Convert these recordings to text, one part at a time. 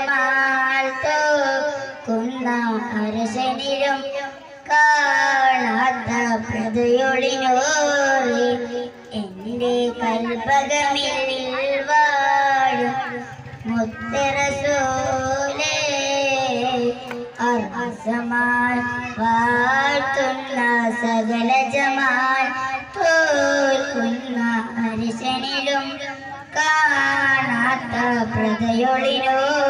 Jamal തോക്കുന്ന അരശനിലും കാണാത്ത പ്രതിയൊളിനോറി എന്റെ വാഴും മുത്തരസൂലേ. സകല ജമാൻ തോൽക്കുന്ന അരിശനിലും കാണാത്ത പ്രതയൊളിനോറ്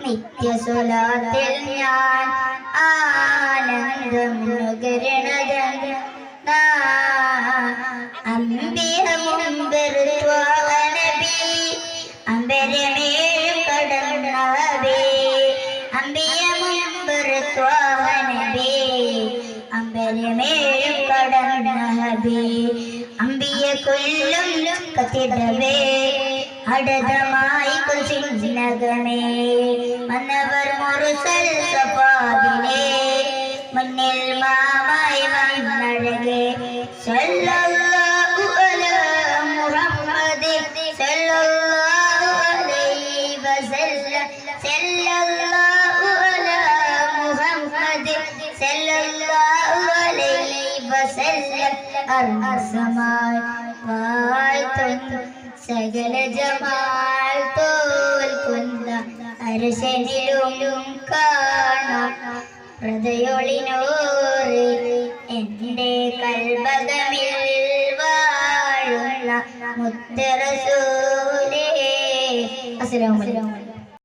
നിത്യസുലാത്തിൽ ഞാൻ ആനന്ദം അമ്പിയ മുമ്പെറുത്വാനബി അമ്പരമേഴും മുമ്പെറുത്വാനബി അമ്പരമേഴും കടന്നബി അമ്പിയ കൊല്ലും കത്തിടവേ അടതമായി കുസിനകമേ മന്നവർ മുറുസൽ സഫാദിനെ മുന്നിൽ മാമായി വന്നഴകെ. സല്ലല്ലാഹു വസല്ലം അർഹസമായി വാഴ്ത്തുന്നു സകല ജമാൽ തോൽക്കുന്ന അരശനിലും കാണാം. ഹൃദയൊളിനോറ് എന്റെ കൽബകമിൽ വാഴുന്ന മുത്തറസൂലേ. അസ്സലാമു അലൈക്കും.